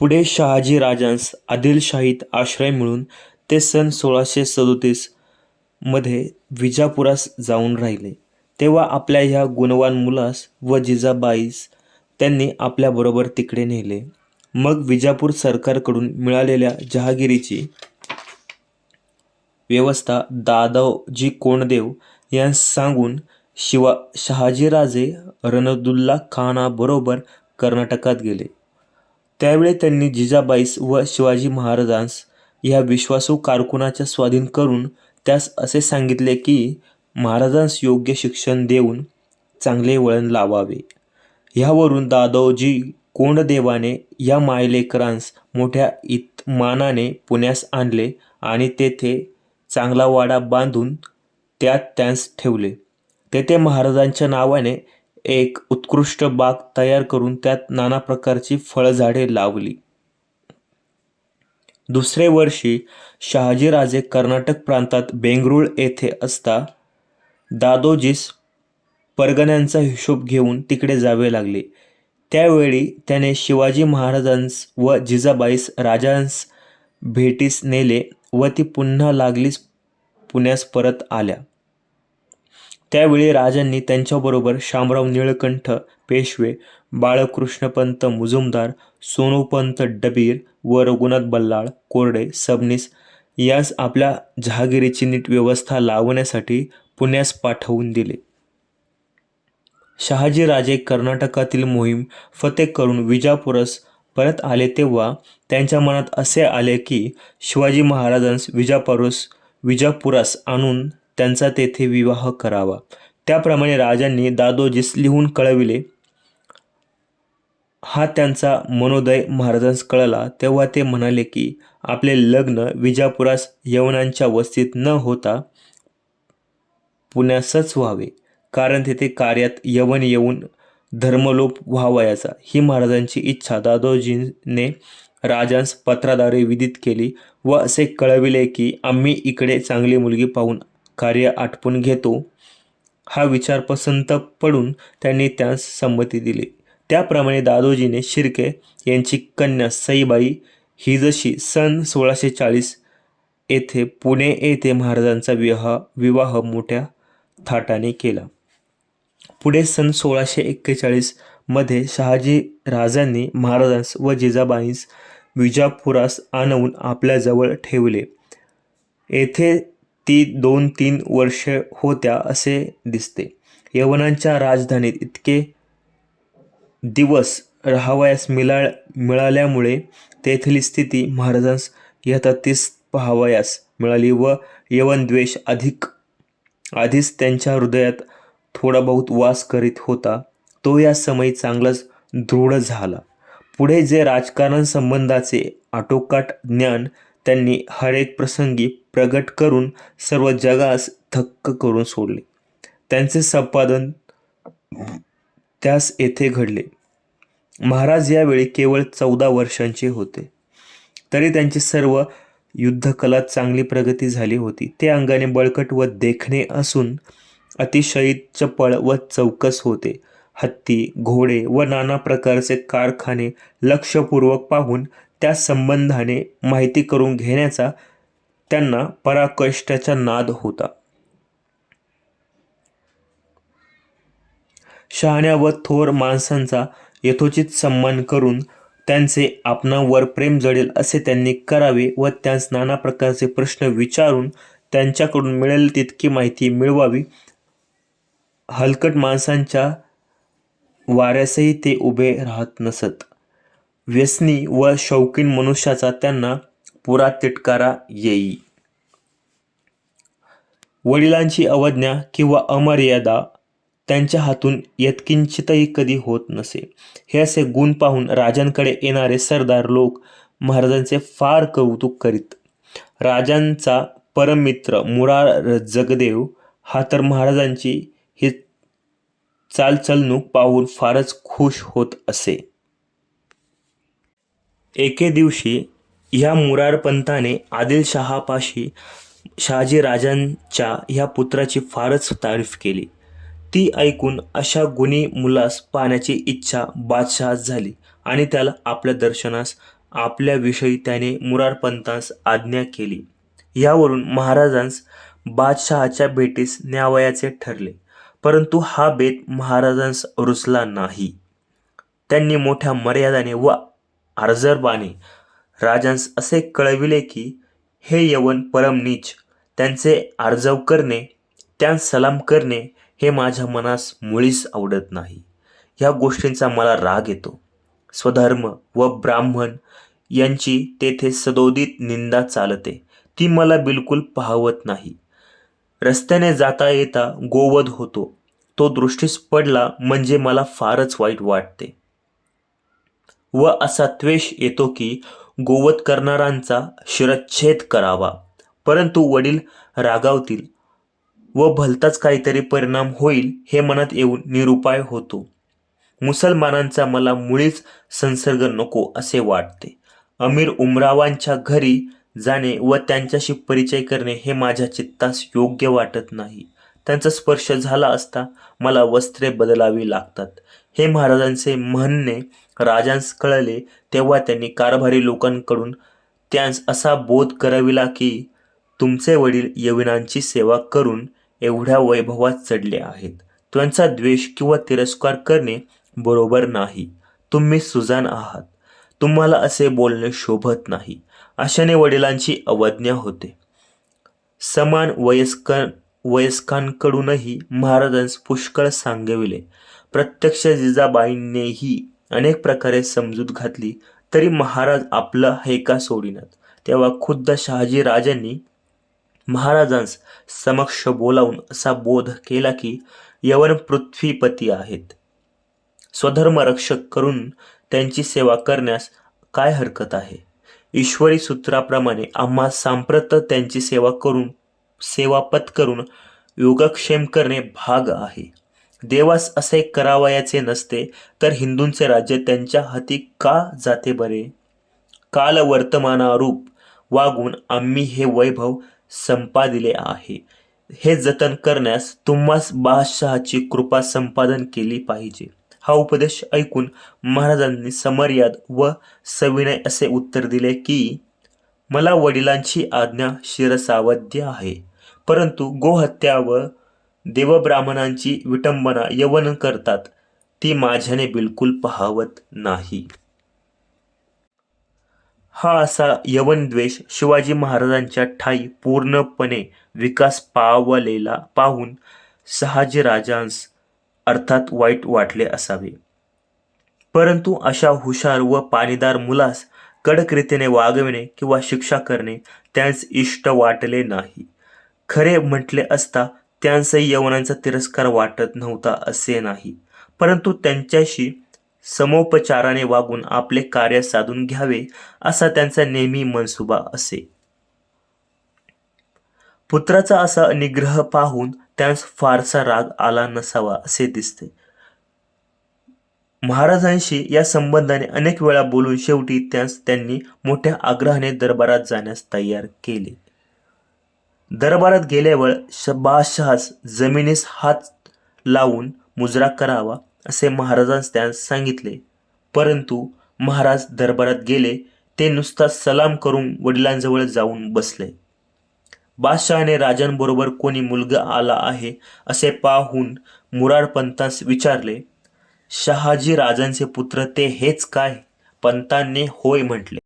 पुढे शहाजी राजांस आदिलशाहीत आश्रय मिळून ते सन सोळाशे सदोतीसमध्ये विजापुरास जाऊन राहिले. तेव्हा आपल्या ह्या गुणवान मुलास व जिजाबाईस त्यांनी आपल्याबरोबर तिकडे नेले. मग विजापूर सरकारकडून मिळालेल्या जहागिरीची व्यवस्था दादाजी कोंडदेव यांस सांगून शिवा शहाजीराजे रणदुल्ला खानाबरोबर कर्नाटकात गेले. त्यावेळी त्यांनी जिजाबाईस व शिवाजी महाराजांस ह्या विश्वासू कारकुनाच्या स्वाधीन करून त्यास असे सांगितले की महाराजांस योग्य शिक्षण देऊन चांगले वळण लावावे. ह्यावरून दादोजी कोंडदेवाने या मायलेकरांस मोठ्या इतमानाने पुण्यास आणले आणि तेथे चांगला वाडा बांधून त्यात त्यांस ठेवले. तेथे महाराजांच्या नावाने एक उत्कृष्ट बाग तयार करून त्यात नाना प्रकारची फळझाडे लावली. दुसरे वर्षी शहाजीराजे कर्नाटक प्रांतात बेंगरूळ येथे असता दादोजीस परगण्यांचा हिशोब घेऊन तिकडे जावे लागले. त्यावेळी त्याने शिवाजी महाराजांस व जिजाबाईस राजांस भेटीस नेले व ती पुन्हा लागलीच पुण्यास परत आल्या. त्यावेळी राजांनी त्यांच्याबरोबर शामराव निळकंठ पेशवे बाळकृष्णपंत मुजुमदार सोनूपंत डबीर व रघुनाथ बल्लाळ कोरडे सबनीस यास आपल्या जहागिरीची नीट व्यवस्था लावण्यासाठी पुण्यास पाठवून दिले. शहाजीराजे कर्नाटकातील मोहीम फते करून विजापुरस परत आले तेव्हा त्यांच्या मनात असे आले की शिवाजी महाराजांस विजापुरस विजापुरास आणून त्यांचा तेथे विवाह करावा. त्याप्रमाणे राजांनी दादोजीस लिहून कळविले. हा त्यांचा मनोदय महाराजांस कळला. तेव्हा ते म्हणाले की आपले लग्न विजापुरास यवनांच्या वस्तीत न होता पुण्यासच व्हावे कारण तेथे कार्यात यवन येऊन धर्मलोप व्हावयाचा. ही महाराजांची इच्छा. दादोजीने राजांस पत्राद्वारे विदित केली व असे कळविले की आम्ही इकडे चांगली मुलगी पाहून कार्य आटपून घेतो हा विचार पसंत पडून त्यांनी त्यास संमती दिली. त्याप्रमाणे दादोजीने शिर्के यांची कन्या सईबाई ही जशी सन सोळाशे चाळीस येथे पुणे येथे महाराजांचा विवाह विवाह मोठ्या थाटाने केला. पुढे सन सोळाशे एक्केचाळीसमध्ये शहाजी राजांनी महाराजांस व जिजाबाईंस विजापुरास आणवून आपल्याजवळ ठेवले. येथे ती दोन तीन वर्षे होत्या असे दिसते. यवनांच्या राजधानीत इतके दिवस राहावयास मिळा मिळाल्यामुळे तेथील स्थिती महाराजांस यथातीस पाहावयास मिळाली व यवनद्वेष अधिक आधीच त्यांच्या हृदयात थोडा बहुत वास करीत होता. तो या समयी चांगलाच दृढ झाला. पुढे जे राजकारण संबंधाचे आटोकाट ज्ञान त्यांनी हरेक प्रसंगी प्रगट करून सर्व जगास थक्क करून सोडले. त्यांचे संपादन त्यास येथे घडले. महाराज यावेळी केवळ चौदा वर्षांचे होते. तरी त्यांची सर्व युद्धकलात चांगली प्रगती झाली होती. ते अंगाने बळकट व देखणे असून अतिशय चपळ व चौकस होते. हत्ती घोडे व नाना प्रकारचे कारखाने लक्षपूर्वक पाहून त्या संबंधाने माहिती करून घेण्याचा त्यांना पराकष्टाचा नाद होता. शहाण्या व थोर माणसांचा यथोचित सन्मान करून त्यांचे आपणावर प्रेम जडेल असे त्यांनी करावे व त्यांस नाना प्रकारचे प्रश्न विचारून त्यांच्याकडून मिळेल तितकी माहिती मिळवावी. हलकट माणसांच्या वाऱ्यासही ते उभे राहत नसत. व्यसनी व शौकीन मनुष्याचा त्यांना पुरा तिटकारा येई. वडिलांची अवज्ञा किंवा अमर्यादा त्यांच्या हातून यत्किंचितही कधी होत नसे. हे असे गुण पाहून राजांकडे येणारे सरदार लोक महाराजांचे फार कौतुक करीत. राजांचा परममित्र मुरार जगदेव हा तर महाराजांची ही चालचलणूक पाहून फारच खुश होत असे. एके दिवशी ह्या मुरारपंताने आदिलशहापाशी शहाजी राजांच्या ह्या पुत्राची फारच तारीफ केली. ती ऐकून अशा गुणी मुलास पाहण्याची इच्छा बादशहास झाली आणि त्याला आपल्या दर्शनास आपल्याविषयी त्याने मुरारपंतांस आज्ञा केली. यावरून महाराजांस बादशहाच्या भेटीस न्यावयाचे ठरले परंतु हा बेत महाराजांस रुचला नाही. त्यांनी मोठ्या मर्यादाने व आर्जरबाने राजांस असे कळविले की हे यवन परम नीच त्यांचे आर्जव करणे त्यांस सलाम करणे हे माझ्या मनास मुळीच आवडत नाही. ह्या गोष्टींचा मला राग येतो. स्वधर्म व ब्राह्मण यांची तेथे सदोदित निंदा चालते. ती मला बिलकुल पाहवत नाही. रस्त्याने जाता येता गोवध होतो. तो दृष्टीस पडला म्हणजे मला फारच वाईट वाटते. व असा त्वेष येतो की गोवध करणाऱ्यांचा शिरच्छेद करावा. परंतु वडील रागावतील व भलताच काहीतरी परिणाम होईल हे मनात येऊन निरुपाय होतो. मुसलमानांचा मला मुळीच संसर्ग नको असे वाटते. अमीर उमरावांच्या घरी जाणे व त्यांच्याशी परिचय करणे हे माझ्या चित्तास योग्य वाटत नाही. त्यांचा स्पर्श झाला असता मला वस्त्रे बदलावी लागतात. हे महाराजांचे म्हणणे राजांस कळले तेव्हा त्यांनी कारभारी लोकांकडून त्यांस असा बोध करविला की तुमचे वडील यवनांची सेवा करून एवढ्या वैभवात चढले आहेत. त्यांचा द्वेष किंवा तिरस्कार करणे बरोबर नाही. तुम्ही सुजान आहात. तुम्हाला असे बोलणे शोभत नाही. अशाने वडिलांची अवज्ञा होते. समान वयस्क वयस्कांकडूनही महाराजांस पुष्कळ सांगविले. प्रत्यक्ष जिजाबाईंनीही अनेक प्रकारे समजूत घातली तरी महाराज आपला हैका सोडिनात? तेव्हा खुद्द शहाजी राजांनी महाराजांस समक्ष बोलावून असा बोध केला की यवन पृथ्वीपती आहेत. स्वधर्म रक्षक करून त्यांची सेवा करण्यास काय हरकत आहे? ईश्वरी सूत्राप्रमाणे आम्हा सांप्रत त्यांची सेवा करून सेवा पत्करून योगक्षेम करणे भाग आहे. देवास असे करावयाचे नसते तर हिंदूंचे राज्य त्यांच्या हाती का जाते बरे? काल वर्तमानारूप वागून आम्ही हे वैभव संपादिले आहे. हे जतन करण्यास तुम्हास बादशहाची कृपा संपादन केली पाहिजे. हा उपदेश ऐकून महाराजांनी समर्याद व सविनय असे उत्तर दिले की मला वडिलांची आज्ञा शिरसावध्य आहे. परंतु गोहत्या व देवब्राह्मणांची विटंबना यवन करतात ती माझ्याने बिलकुल पहावत नाही. हा असा यवन द्वेष शिवाजी महाराजांच्या ठाई पूर्णपणे विकास पावलेला पाहून शहाजीराजांस अर्थात वाईट वाटले असावे. परंतु अशा हुशार व पाणीदार मुलास कडक रीतीने वागविणे किंवा शिक्षा करणे त्यांस इष्ट वाटले नाही. खरे म्हटले असता त्यांचा यवनांचा तिरस्कार वाटत नव्हता असे नाही. परंतु त्यांच्याशी समोपचाराने वागून आपले कार्य साधून घ्यावे असा त्यांचा नेहमी मनसुबा असे. पुत्राचा असा निग्रह पाहून त्यांस फारसा राग आला नसावा असे दिसते. महाराजांशी या संबंधाने अनेक वेळा बोलून शेवटी त्यास त्यांनी मोठ्या आग्रहाने दरबारात जाण्यास तयार केले. दरबारात गेल्यावर श- जमिनीस हात लावून मुजरा करावा असे महाराजांस त्यास सांगितले. परंतु महाराज दरबारात गेले ते नुसता सलाम करून वडिलांजवळ जाऊन बसले. बादशहाने राजांबरोबर कोणी मुलगा आला आहे असे पाहून मुरार पंतांस विचारले शहाजी राजांचे पुत्र ते हेच काय पंतांनी होय म्हटले.